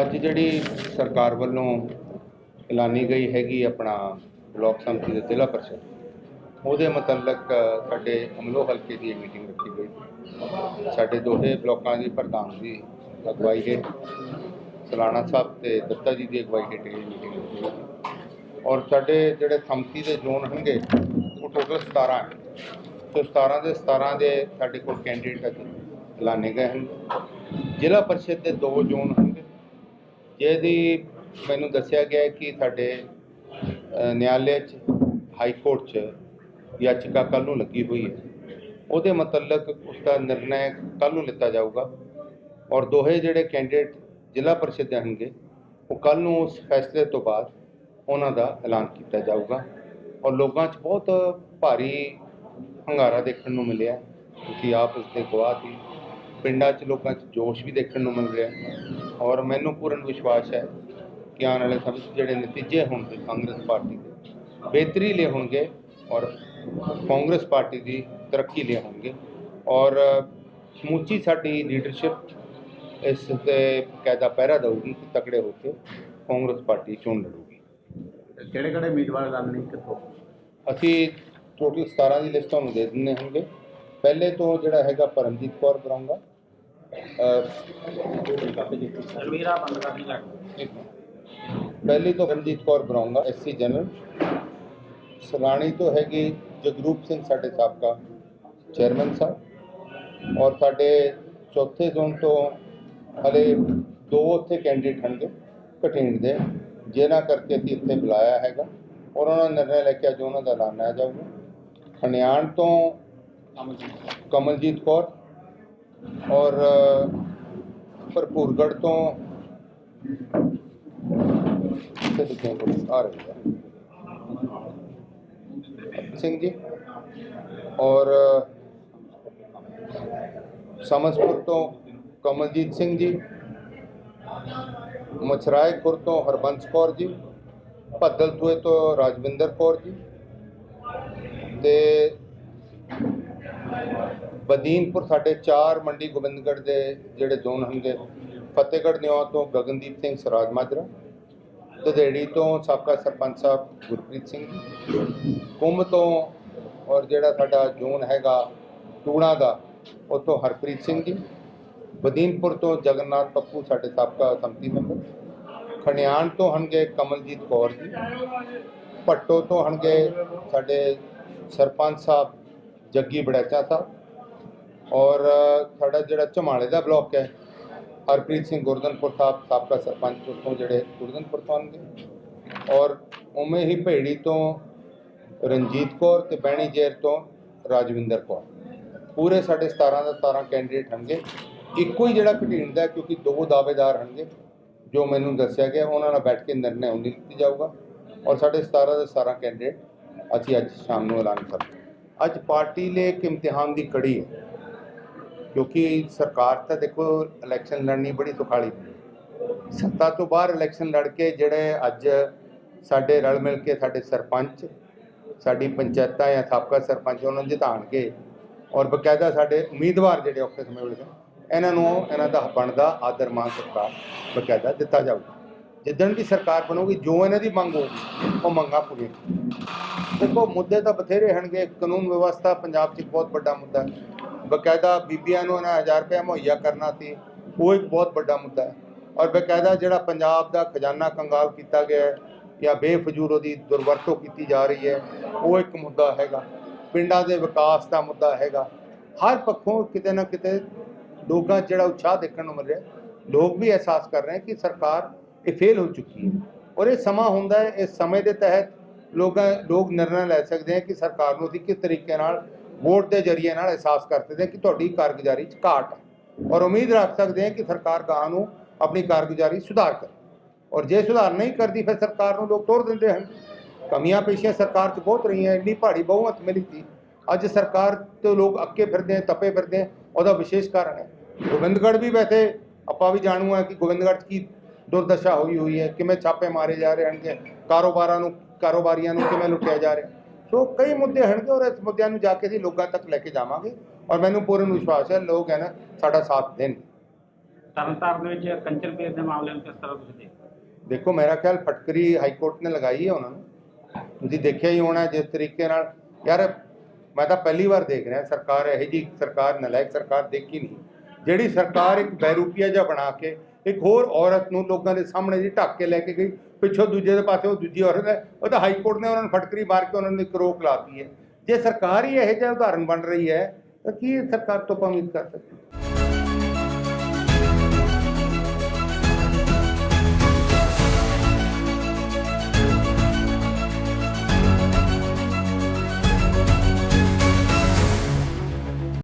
ਅੱਜ ਜਿਹੜੀ ਸਰਕਾਰ ਵੱਲੋਂ ਐਲਾਨੀ ਗਈ ਹੈਗੀ ਆਪਣਾ ਬਲਾਕ ਸੰਮਤੀ ਦੇ ਜ਼ਿਲ੍ਹਾ ਪਰਿਸ਼ਦ, ਉਹਦੇ ਮੁਤਲਕ ਸਾਡੇ ਅਮਲੋ ਹਲਕੇ ਦੀ ਮੀਟਿੰਗ ਰੱਖੀ ਗਈ। ਸਾਡੇ ਦੋਹੇ ਬਲਾਕਾਂ ਦੀ ਪ੍ਰਧਾਨ ਦੀ ਅਗਵਾਈ ਹੇਠ ਸਲਾਣਾ ਸਾਹਿਬ ਤੇ ਦੱਤਾ ਜੀ ਦੀ ਅਗਵਾਈ ਹੇਠ ਇਹ ਮੀਟਿੰਗ ਰੱਖੀ ਗਈ। ਔਰ ਸਾਡੇ ਜਿਹੜੇ ਸੰਮਤੀ ਦੇ ਜ਼ੋਨ ਹੋਣਗੇ, ਉਹ ਟੋਟਲ 17 ਹੈ। ਤੇ 17 ਦੇ 17 ਦੇ ਸਾਡੇ ਕੋਲ ਕੈਂਡੀਡੇਟ ਅੱਜ ਐਲਾਨੇ ਗਏ ਹਨ। ਜ਼ਿਲ੍ਹਾ ਪਰਿਸ਼ਦ ਦੇ ਦੋ ਜ਼ੋਨ ਹੋਣਗੇ ਜਿਹਦੀ ਮੈਨੂੰ ਦੱਸਿਆ ਗਿਆ ਹੈ ਕਿ ਸਾਡੇ ਅ, ਨਿਆਲੇ 'ਚ ਹਾਈ ਕੋਰਟ 'ਚ ਯਾਚਿਕਾ ਕੱਲ੍ਹ ਨੂੰ ਲੱਗੀ ਹੋਈ ਹੈ। ਉਹਦੇ ਮੁਤਲਕ ਉਸ ਦਾ ਨਿਰਣੈ ਕੱਲ੍ਹ ਨੂੰ ਲਿੱਤਾ ਜਾਊਗਾ ਔਰ ਦੋਹੇ ਜਿਹੜੇ ਕੈਂਡੀਡੇਟ ਜ਼ਿਲ੍ਹਾ ਪਰਿਸ਼ਦ ਦੇ ਹੋਣਗੇ ਉਹ ਕੱਲ੍ਹ ਨੂੰ ਉਸ ਫੈਸਲੇ ਤੋਂ ਬਾਅਦ ਉਹਨਾਂ ਦਾ ਐਲਾਨ ਕੀਤਾ ਜਾਊਗਾ ਔਰ ਲੋਕਾਂ 'ਚ ਬਹੁਤ ਭਾਰੀ ਹੰਗਾਰਾ ਦੇਖਣ ਨੂੰ ਮਿਲਿਆ ਤੁਸੀਂ ਆਪ ਇਸ ਦੇ ਗਵਾਹ ਸੀ ਪਿੰਡਾਂ 'ਚ ਲੋਕਾਂ 'ਚ ਜੋਸ਼ ਵੀ ਦੇਖਣ ਨੂੰ ਮਿਲ ਰਿਹਾ ਔਰ ਮੈਨੂੰ ਪੂਰਨ ਵਿਸ਼ਵਾਸ ਹੈ ਕਿ ਆਉਣ ਵਾਲੇ ਸਮੇਂ 'ਚ ਜਿਹੜੇ ਨਤੀਜੇ ਹੋਣਗੇ ਕਾਂਗਰਸ ਪਾਰਟੀ ਦੇ ਬਿਹਤਰੀ ਲਈ ਹੋਣਗੇ ਔਰ ਕਾਂਗਰਸ ਪਾਰਟੀ ਦੀ ਤਰੱਕੀ ਲਈ ਹੋਣਗੇ ਔਰ ਸਮੁੱਚੀ ਸਾਡੀ ਲੀਡਰਸ਼ਿਪ ਇਸ ਤੇ ਕਾਇਦਾ ਪਹਿਰਾ ਦਊਗੀ ਕਿ ਤਕੜੇ ਹੋ ਕੇ ਕਾਂਗਰਸ ਪਾਰਟੀ ਚੋਣ ਲੜੂਗੀ। ਕਿਹੜੇ ਕਿਹੜੇ ਉਮੀਦਵਾਰ ਐਲਾਨੇ ਕਿੱਥੋਂ? ਅਸੀਂ ਟੋਟਲ 17 ਦੀ ਲਿਸਟ ਤੁਹਾਨੂੰ ਦੇ ਦਿੰਦੇ ਹੋਣਗੇ ਪਹਿਲੇ ਤੋਂ ਜਿਹੜਾ ਹੈਗਾ ਪਰਮਜੀਤ ਕੌਰ ਬਰਾਉਂਗਾ ਅਲਵੀਰਾ ਬੰਦ ਕਰਨੀ ਲੱਗ ਪਹਿਲੀ ਤੋਂ ਰਣਜੀਤ ਕੌਰ ਬਰਾਉਂਗਾ ਐਸਸੀ ਜਨਰਲ। ਸਲਾਣੀ ਤੋਂ ਹੈਗੀ ਜਗਰੂਪ ਸਿੰਘ ਸਾਡੇ ਸਾਬਕਾ ਚੇਅਰਮੈਨ ਸਾਹਿਬ। ਔਰ ਸਾਡੇ ਚੌਥੇ ਜ਼ੋਨ ਤੋਂ ਹਲੇ ਦੋ ਉੱਥੇ ਕੈਂਡੀਡੇਟ ਹਨਗੇ ਕਟਿੰਡ ਦੇ। ਜਿਨ੍ਹਾਂ ਕਰਕੇ ਅਸੀਂ ਇੱਥੇ ਬੁਲਾਇਆ ਹੈਗਾ। ਔਰ ਉਹਨਾਂ ਨੇ ਨਿਰਣੈ ਲੈ ਕੇ ਅੱਜ ਉਹਨਾਂ ਦਾ ਐਲਾਨਿਆ ਜਾਊਗਾ। ਖਣਿਆਣ ਤੋਂ ਕਮਲਜੀਤ ਕੌਰ ਔਰ ਅ, ਭਰਪੂਰਗੜ੍ਹ ਤੋਂ ਕਿੱਥੇ ਲਿਖਿਆ ਕੋਲ ਆ ਰਹੀ ਹੈ। ਸਿੰਘ ਜੀ ਔਰ ਸਮਸਪੁਰ ਤੋਂ ਕਮਲਜੀਤ ਸਿੰਘ ਜੀ ਮਛਰਾਏਪੁਰ ਤੋਂ ਹਰਬੰਸ ਕੌਰ ਜੀ ਭੱਦਲਤੂਏ ਤੋਂ ਰਾਜਵਿੰਦਰ ਕੌਰ ਜੀ ਤੇ ਬਦੀਨਪੁਰ ਸਾਡੇ ਚਾਰ ਮੰਡੀ ਗੋਬਿੰਦਗੜ੍ਹ ਦੇ ਜਿਹੜੇ ਜ਼ੋਨ ਹੋਣਗੇ ਫਤਿਹਗੜ੍ਹ ਨਿਓ ਤੋਂ ਗਗਨਦੀਪ ਸਿੰਘ ਸਰਾਜ ਮਾਜਰਾ, ਦਦੇੜੀ ਤੋਂ ਸਾਬਕਾ ਸਰਪੰਚ ਸਾਹਿਬ ਗੁਰਪ੍ਰੀਤ ਸਿੰਘ ਜੀ ਕੁੰਭ ਤੋਂ ਔਰ ਜਿਹੜਾ ਸਾਡਾ ਜ਼ੋਨ ਹੈਗਾ ਟੂਣਾ ਦਾ ਉਤੋਂ ਹਰਪ੍ਰੀਤ ਸਿੰਘ ਜੀ, ਬਦੀਨਪੁਰ ਤੋਂ ਜਗਨਨਾਥ ਪੱਪੂ ਸਾਡੇ ਸਾਬਕਾ ਸੰਮਤੀ ਮੈਂਬਰ, ਖਣਿਆਣ ਤੋਂ ਹਨਗੇ ਕਮਲਜੀਤ ਕੌਰ ਜੀ, ਭੱਟੋ ਤੋਂ ਹਨਗੇ ਸਾਡੇ ਸਰਪੰਚ ਸਾਹਿਬ ਜੱਗੀ ਬੜੈਚਾ ਸਾਹਿਬ। ਔਰ ਸਾਡਾ ਜਿਹੜਾ ਝਮਾਲੇ ਦਾ ਬਲਾਕ ਹੈ, ਹਰਪ੍ਰੀਤ ਸਿੰਘ ਗੁਰਦਨਪੁਰ ਸਾਹਿਬ, ਸਾਬਕਾ ਸਰਪੰਚ ਉੱਥੋਂ ਜਿਹੜੇ ਗੁਰਦਨਪੁਰ ਤੋਂ ਆਉਣਗੇ। ਔਰ ਉਵੇਂ ਹੀ ਭੇੜੀ ਤੋਂ ਰਣਜੀਤ ਕੌਰ ਤੇ ਬੈਣੀ ਜੇਰ ਤੋਂ ਰਾਜਵਿੰਦਰ ਕੌਰ। ਪੂਰੇ ਸਾਡੇ 17 ਦਾ 17 ਕੈਂਡੀਡੇਟ ਹੋਣਗੇ। ਇੱਕੋ ਹੀ ਜਿਹੜਾ ਘਟੀਣ ਦਾ, ਕਿਉਂਕਿ ਦੋ ਦਾਅਵੇਦਾਰ ਹੋਣਗੇ, ਜੋ ਮੈਨੂੰ ਦੱਸਿਆ ਗਿਆ, ਉਹਨਾਂ ਨਾਲ ਬੈਠ ਕੇ ਨਿਰਣੈ ਹੁੰਦੀ ਲਿੱਤੀ ਜਾਊਗਾ। ਔਰ ਸਾਡੇ 17 ਦਾ 17 ਕੈਂਡੀਡੇਟ ਅਸੀਂ ਅੱਜ ਸ਼ਾਮ ਨੂੰ ਐਲਾਨ ਕਰਦੇ ਹਾਂ। ਅੱਜ ਪਾਰਟੀ ਲਈ ਇੱਕ ਇਮਤਿਹਾਨ ਦੀ ਕੜੀ ਹੈ, ਕਿਉਂਕਿ ਸਰਕਾਰ ਤਾਂ ਦੇਖੋ ਇਲੈਕਸ਼ਨ ਲੜਨੀ ਬੜੀ ਸੁਖਾਲੀ ਸੱਤਾ ਤੋਂ ਬਾਹਰ ਇਲੈਕਸ਼ਨ ਲੜ ਕੇ ਜਿਹੜੇ ਅੱਜ ਸਾਡੇ ਰਲ ਮਿਲ ਕੇ ਸਾਡੇ ਸਰਪੰਚ, ਸਾਡੀ ਪੰਚਾਇਤਾਂ ਜਾਂ ਸਾਬਕਾ ਸਰਪੰਚ ਉਹਨਾਂ ਨੂੰ ਜਿਤਾਣਗੇ ਔਰ ਬਕਾਇਦਾ ਸਾਡੇ ਉਮੀਦਵਾਰ ਜਿਹੜੇ ਔਖੇ ਸਮੇਂ ਵੇਲੇ ਇਹਨਾਂ ਨੂੰ ਇਹਨਾਂ ਦਾ ਬਣਦਾ ਆਦਰ ਮਾਨ ਸਰਕਾਰ ਬਕਾਇਦਾ ਦਿੱਤਾ ਜਾਊਗਾ। ਜਿੱਦਣ ਵੀ ਸਰਕਾਰ ਬਣੂਗੀ, ਜੋ ਇਹਨਾਂ ਦੀ ਮੰਗ ਹੋਊਗੀ, ਉਹ ਮੰਗਾਂ ਪੂਰੀਆਂ ਦੇਖੋ, ਮੁੱਦੇ ਤਾਂ ਬਥੇਰੇ ਹਨਗੇ ਕਾਨੂੰਨ ਵਿਵਸਥਾ ਪੰਜਾਬ 'ਚ ਬਹੁਤ ਵੱਡਾ ਮੁੱਦਾ ਹੈ। ਬਕਾਇਦਾ ਬੀਬੀਆਂ ਨੂੰ ਇਹਨਾਂ 1000 ਰੁਪਏ ਮੁਹੱਈਆ ਕਰਨਾ ਸੀ, ਉਹ ਇੱਕ ਬਹੁਤ ਵੱਡਾ ਮੁੱਦਾ ਹੈ। ਔਰ ਬਕਾਇਦਾ ਜਿਹੜਾ ਪੰਜਾਬ ਦਾ ਖਜ਼ਾਨਾ ਕੰਗਾਲ ਕੀਤਾ ਗਿਆ ਹੈ ਜਾਂ ਬੇਫਜ਼ੂਲ ਉਹਦੀ ਦੁਰਵਰਤੋਂ ਕੀਤੀ ਜਾ ਰਹੀ ਹੈ, ਉਹ ਇੱਕ ਮੁੱਦਾ ਹੈਗਾ। ਪਿੰਡਾਂ ਦੇ ਵਿਕਾਸ ਦਾ ਮੁੱਦਾ ਹੈਗਾ। ਹਰ ਪੱਖੋਂ ਕਿਤੇ ਨਾ ਕਿਤੇ ਲੋਕਾਂ 'ਚ ਜਿਹੜਾ ਉਤਸ਼ਾਹ ਦੇਖਣ ਨੂੰ ਮਿਲ ਰਿਹਾ ਲੋਕ ਵੀ ਅਹਿਸਾਸ ਕਰ ਰਹੇ ਕਿ ਸਰਕਾਰ ਇਹ ਫੇਲ ਹੋ ਚੁੱਕੀ ਹੈ। ਔਰ ਇਹ ਸਮਾਂ ਹੁੰਦਾ ਹੈ, ਇਸ ਸਮੇਂ ਦੇ ਤਹਿਤ ਲੋਕਾਂ ਲੋਕ ਨਿਰਣਾ ਲੈ ਸਕਦੇ ਹੈ ਕਿ ਸਰਕਾਰ ਨੂੰ ਅਸੀਂ ਕਿਸ ਤਰੀਕੇ ਨਾਲ ਵੋਟ ਦੇ ਜ਼ਰੀਏ ਨਾਲ ਅਹਿਸਾਸ ਕਰ ਸਕਦੇ ਹਾਂ ਕਿ ਤੁਹਾਡੀ ਕਾਰਗੁਜ਼ਾਰੀ 'ਚ ਘਾਟ ਹੈ। ਔਰ ਉਮੀਦ ਰੱਖ ਸਕਦੇ ਹਾਂ ਕਿ ਸਰਕਾਰ ਗਾਹਾਂ ਨੂੰ ਆਪਣੀ ਕਾਰਗੁਜ਼ਾਰੀ ਸੁਧਾਰ ਕਰੇ। ਔਰ ਜੇ ਸੁਧਾਰ ਨਹੀਂ ਕਰਦੀ, ਫਿਰ ਸਰਕਾਰ ਨੂੰ ਲੋਕ ਤੋੜ ਦਿੰਦੇ ਹਨ। ਕਮੀਆਂ ਪੇਸ਼ੀਆਂ ਸਰਕਾਰ 'ਚ ਬਹੁਤ ਰਹੀਆਂ, ਇੰਨੀ ਭਾਰੀ ਬਹੁਮਤ ਮਿਲੀ ਸੀ। ਅੱਜ ਸਰਕਾਰ ਤੋਂ ਲੋਕ ਅੱਕੇ ਫਿਰਦੇ ਹੈ ਤਪੇ ਫਿਰਦੇ ਹੈ ਉਹਦਾ ਵਿਸ਼ੇਸ਼ ਕਾਰਨ ਹੈ। ਗੋਬਿੰਦਗੜ੍ਹ ਵੀ ਵੈਸੇ ਆਪਾਂ ਵੀ ਜਾਣੂ ਹੈ ਕਿ ਗੋਬਿੰਦਗੜ੍ਹ 'ਚ ਕੀ ਦੁਰਦਸ਼ਾ ਹੋਈ ਹੋਈ ਹੈ, ਕਿਵੇਂ ਛਾਪੇ ਮਾਰੇ ਜਾ ਰਹੇ ਹਨ ਹਨਗੇ ਕਾਰੋਬਾਰਾਂ ਨੂੰ ਕਾਰੋਬਾਰੀਆਂ ਨੂੰ ਕਿਵੇਂ ਲੁੱਟਿਆ ਜਾ ਰਿਹਾ। ਸੋ ਕਈ ਮੁੱਦੇ ਹਨਗੇ ਔਰ ਇਸ ਮੁੱਦਿਆਂ ਨੂੰ ਜਾ ਕੇ ਅਸੀਂ ਲੋਕਾਂ ਤੱਕ ਲੈ ਕੇ ਜਾਵਾਂਗੇ। ਔਰ ਮੈਨੂੰ ਪੂਰਨ ਵਿਸ਼ਵਾਸ ਹੈ ਲੋਕ ਹੈ ਨਾ ਸਾਡਾ ਸਾਥ ਦੇਣ। ਤਰਨਤਾਰਨ ਦੇ ਵਿੱਚ ਕੰਚਨ ਪੀਰ ਦੇ ਮਾਮਲੇ ਨੂੰ ਕਿਸ ਤਰ੍ਹਾਂ ਤੁਸੀਂ ਦੇਖਦੇ? ਦੇਖੋ ਮੇਰਾ ਖਿਆਲ ਫਟਕਰੀ ਹਾਈ ਕੋਰਟ ਨੇ ਲਗਾਈ ਹੈ ਉਹਨਾਂ ਨੂੰ। ਤੁਸੀਂ ਦੇਖਿਆ ਹੀ ਹੋਣਾ ਜਿਸ ਤਰੀਕੇ ਨਾਲ। ਯਾਰ ਮੈਂ ਤਾਂ ਪਹਿਲੀ ਵਾਰ ਦੇਖ ਰਿਹਾ ਸਰਕਾਰ ਇਹੋ ਜੀ ਸਰਕਾਰ ਨਲਾਇਕ ਸਰਕਾਰ ਦੇਖੀ ਨਹੀਂ। ਜਿਹੜੀ ਸਰਕਾਰ ਇੱਕ ਬੈਰੂਪੀਆ ਜਿਹਾ ਬਣਾ ਕੇ ਇੱਕ ਹੋਰ ਔਰਤ ਨੂੰ ਲੋਕਾਂ ਦੇ ਸਾਹਮਣੇ ਜੀ ਢੱਕ ਕੇ ਲੈ ਕੇ ਗਈ ਪਿੱਛੋਂ ਦੂਜੇ ਦੇ ਪਾਸੇ ਉਹ ਦੂਜੀ ਔਰਤ ਹੈ, ਉਹ ਤਾਂ ਹਾਈ ਕੋਰਟ ਨੇ ਉਹਨਾਂ ਨੂੰ ਫਟਕਰੀ ਮਾਰ ਕੇ ਉਹਨਾਂ ਨੂੰ ਇੱਕ ਰੋਕ ਲਾਤੀ ਹੈ। ਜੇ ਸਰਕਾਰ ਹੀ ਇਹੋ ਜਿਹਾ ਉਦਾਹਰਨ ਬਣ ਰਹੀ ਹੈ, ਤਾਂ ਕੀ ਸਰਕਾਰ ਤੋਂ ਆਪਾਂ ਉਮੀਦ ਕਰ ਸਕਦੇ